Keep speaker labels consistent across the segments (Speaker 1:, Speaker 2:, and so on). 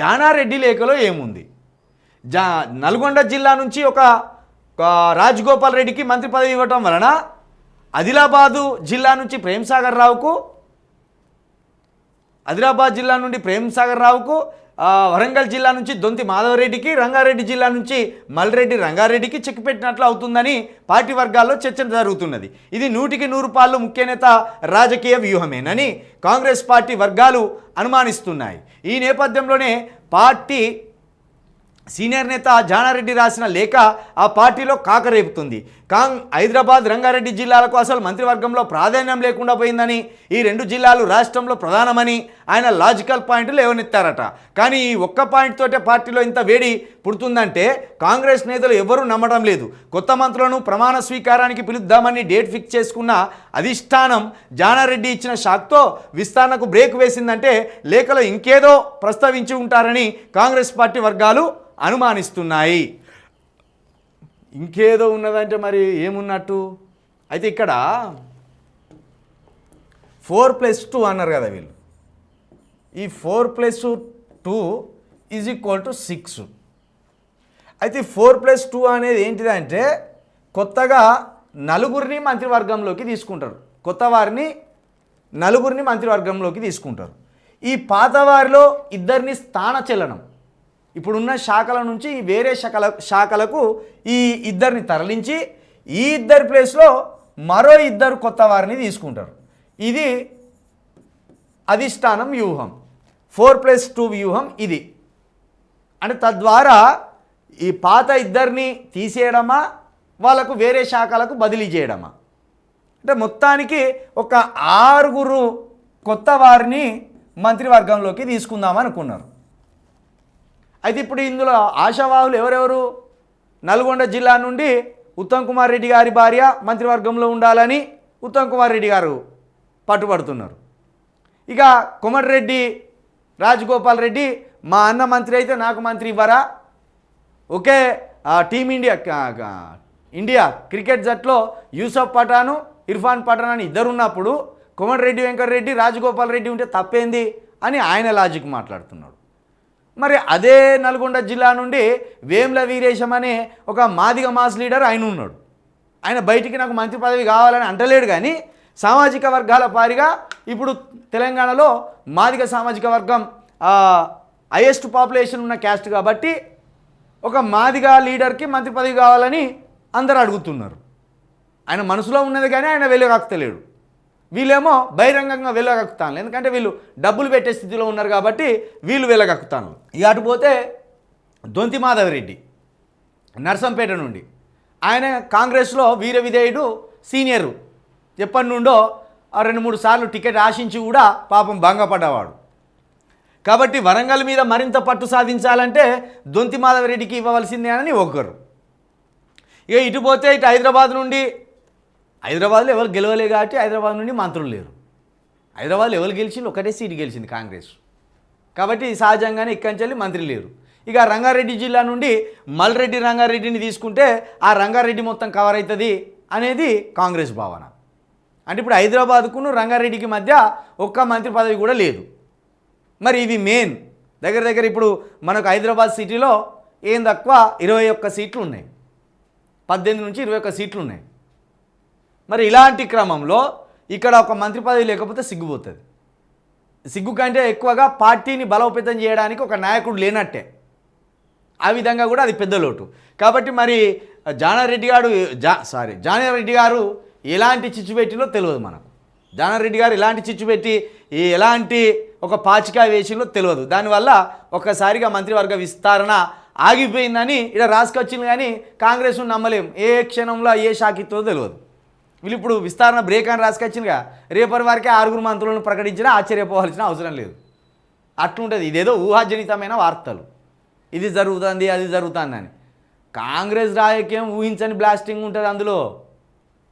Speaker 1: జానారెడ్డి లేఖలో ఏముంది? జా నల్గొండ జిల్లా నుంచి ఒక రాజగోపాల్ రెడ్డికి మంత్రి పదవి ఇవ్వటం వలన ఆదిలాబాదు జిల్లా నుంచి ప్రేమ్ సాగర్ రావుకు ఆదిలాబాద్ జిల్లా నుండి ప్రేమ్ సాగర్ రావుకు వరంగల్ జిల్లా నుంచి దొంతి మాధవరెడ్డికి రంగారెడ్డి జిల్లా నుంచి మల్రెడ్డి రంగారెడ్డికి చెక్ పెట్టినట్లు అవుతుందని పార్టీ వర్గాల్లో చర్చ జరుగుతున్నది. ఇది నూటికి నూరు పాళ్ళు ముఖ్య నేత రాజకీయ వ్యూహమేనని కాంగ్రెస్ పార్టీ వర్గాలు అనుమానిస్తున్నాయి. ఈ నేపథ్యంలోనే పార్టీ సీనియర్ నేత జానారెడ్డి రాసిన లేఖ ఆ పార్టీలో కాకరేపుతుంది. కాంగ్ హైదరాబాద్ రంగారెడ్డి జిల్లాలకు అసలు మంత్రివర్గంలో ప్రాధాన్యం లేకుండా పోయిందని ఈ రెండు జిల్లాలు రాష్ట్రంలో ప్రధానమని ఆయన లాజికల్ పాయింట్లు లేవనెత్తారట. కానీ ఈ ఒక్క పాయింట్ తోటే పార్టీలో ఇంత వేడి పుడుతుందంటే కాంగ్రెస్ నేతలు ఎవరూ నమ్మడం లేదు. కొత్త మంత్రులను ప్రమాణ స్వీకారానికి పిలుద్దామని డేట్ ఫిక్స్ చేసుకున్న అధిష్టానం జానారెడ్డి ఇచ్చిన షాక్తో విస్తరణకు బ్రేక్ వేసిందంటే లేఖలో ఇంకేదో ప్రస్తావించి ఉంటారని కాంగ్రెస్ పార్టీ వర్గాలు అనుమానిస్తున్నాయి. ఇంకేదో ఉన్నదంటే మరి ఏమున్నట్టు? అయితే ఇక్కడ ఫోర్ ప్లస్ టూ అన్నారు కదా వీళ్ళు. ఈ four plus two is equal to six. అయితే ఫోర్ ప్లస్ టూ అనేది ఏంటిదంటే కొత్తగా నలుగురిని మంత్రివర్గంలోకి తీసుకుంటారు. కొత్త వారిని నలుగురిని మంత్రివర్గంలోకి తీసుకుంటారు. ఈ పాత వారిలో ఇద్దరిని స్థానచలనం ఇప్పుడున్న శాఖల నుంచి వేరే శాఖల శాఖలకు ఈ ఇద్దరిని తరలించి ఈ ఇద్దరి ప్లేస్లో మరో ఇద్దరు కొత్త వారిని తీసుకుంటారు. ఇది అధిష్టానం వ్యూహం. ఫోర్ ప్లస్ టూ వ్యూహం ఇది. అంటే తద్వారా ఈ పాత ఇద్దరిని తీసేయడమా వాళ్ళకు వేరే శాఖలకు బదిలీ చేయడమా? అంటే మొత్తానికి ఒక ఆరుగురు కొత్త వారిని మంత్రివర్గంలోకి తీసుకుందామనుకున్నారు అయితే ఇప్పుడు ఇందులో ఆశావాహులు ఎవరెవరు? నల్గొండ జిల్లా నుండి ఉత్తమ్ కుమార్ రెడ్డి గారి భార్య మంత్రివర్గంలో ఉండాలని ఉత్తమ్ కుమార్ రెడ్డి గారు పట్టుబడుతున్నారు. ఇక కొమటిరెడ్డి రాజగోపాల్ రెడ్డి మా అన్న మంత్రి అయితే నాకు మంత్రి ఇవ్వరా? ఒకే ఆ, టీమిండియా ఇండియా క్రికెట్ జట్లో యూసఫ్ పఠాను ఇర్ఫాన్ పఠాన్ అని ఇద్దరు ఉన్నప్పుడు కోమటిరెడ్డి వెంకటరెడ్డి రాజగోపాల్ రెడ్డి ఉంటే తప్పేంది అని ఆయన లాజిక్ మాట్లాడుతున్నాడు. మరి అదే నల్గొండ జిల్లా నుండి వేముల వీరేశం అనే ఒక మాదిగ మాస్ లీడర్ ఆయన ఉన్నాడు. ఆయన బయటికి నాకు మంత్రి పదవి కావాలని అంటలేడు కానీ సామాజిక వర్గాల పారిగా ఇప్పుడు తెలంగాణలో మాదిగ సామాజిక వర్గం హయెస్ట్ పాపులేషన్ ఉన్న క్యాస్ట్ కాబట్టి ఒక మాదిగా లీడర్కి మంత్రి పదవి కావాలని అందరు అడుగుతున్నారు. ఆయన మనసులో ఉన్నది కానీ ఆయన వెళ్ళగక్తలేడు వీళ్ళేమో బహిరంగంగా వెళ్ళగక్కుతాను ఎందుకంటే వీళ్ళు డబ్బులు పెట్టే స్థితిలో ఉన్నారు కాబట్టి వీళ్ళు వెళ్ళగక్కుతాను ఇక అటు పోతే దొంతి మాధవరెడ్డి నర్సంపేట నుండి. ఆయన కాంగ్రెస్లో వీర విధేయుడు సీనియరు. ఎప్పటి నుండో రెండు మూడు సార్లు టికెట్ ఆశించి కూడా పాపం భంగపడ్డవాడు. కాబట్టి వరంగల్ మీద మరింత పట్టు సాధించాలంటే దొంతి మాధవరెడ్డికి ఇవ్వవలసిందే అని ఒకరు ఇక ఇటు పోతే ఇటు హైదరాబాద్ నుండి హైదరాబాద్లో ఎవరు గెలవలే కాబట్టి హైదరాబాద్ నుండి మంత్రులు లేరు. హైదరాబాద్లో ఎవరు గెలిచింది ఒకటే సీటు గెలిచింది కాంగ్రెస్. కాబట్టి సహజంగానే ఇక్కడి నుంచి వెళ్ళి మంత్రి లేరు. ఇక రంగారెడ్డి జిల్లా నుండి మల్రెడ్డి రంగారెడ్డిని తీసుకుంటే ఆ రంగారెడ్డి మొత్తం కవర్ అవుతుంది అనేది కాంగ్రెస్ భావన. అంటే ఇప్పుడు హైదరాబాద్కును రంగారెడ్డికి మధ్య ఒక్క మంత్రి పదవి కూడా లేదు. మరి ఇది మెయిన్ దగ్గర దగ్గర ఇప్పుడు మనకు హైదరాబాద్ సిటీలో ఏం తక్కువ? ఇరవై ఒక్క సీట్లు ఉన్నాయి. పద్దెనిమిది నుంచి ఇరవై ఒక్క సీట్లు ఉన్నాయి మరి ఇలాంటి క్రమంలో ఇక్కడ ఒక మంత్రి పదవి లేకపోతే సిగ్గుపోతుంది. సిగ్గు కంటే ఎక్కువగా పార్టీని బలోపేతం చేయడానికి ఒక నాయకుడు లేనట్టే. ఆ విధంగా కూడా అది పెద్ద లోటు. కాబట్టి మరి జానారెడ్డి గారు జా సారీ జానారెడ్డి గారు ఎలాంటి చిచ్చు పెట్టిలో తెలియదు మనకు. జానారెడ్డి గారు ఎలాంటి చిచ్చు పెట్టి ఈ ఎలాంటి ఒక పాచికా వేసిందో తెలియదు. దానివల్ల ఒక్కసారిగా మంత్రివర్గ విస్తరణ ఆగిపోయిందని ఇక్కడ రాసుకొచ్చింది కానీ కాంగ్రెస్ నమ్మలేం. ఏ క్షణంలో ఏ షాకిత్తో తెలియదు. వీళ్ళు ఇప్పుడు విస్తరణ బ్రేక్ అని రాసుకొచ్చిందిగా. రేపటి వరకే ఆరుగురు మంత్రులను ప్రకటించినా ఆశ్చర్యపోవాల్సిన అవసరం లేదు. అట్లుంటుంది. ఇదేదో ఊహాజనితమైన వార్తలు. ఇది జరుగుతుంది అది జరుగుతుంది అని. కాంగ్రెస్ రాజకీయం ఊహించని బ్లాస్టింగ్ ఉంటుంది అందులో.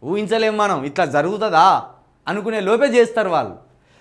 Speaker 1: ఊహించలేం మనం. ఇట్లా జరుగుతుందా? అనుకునే లోపే చేస్తారు వాళ్ళు.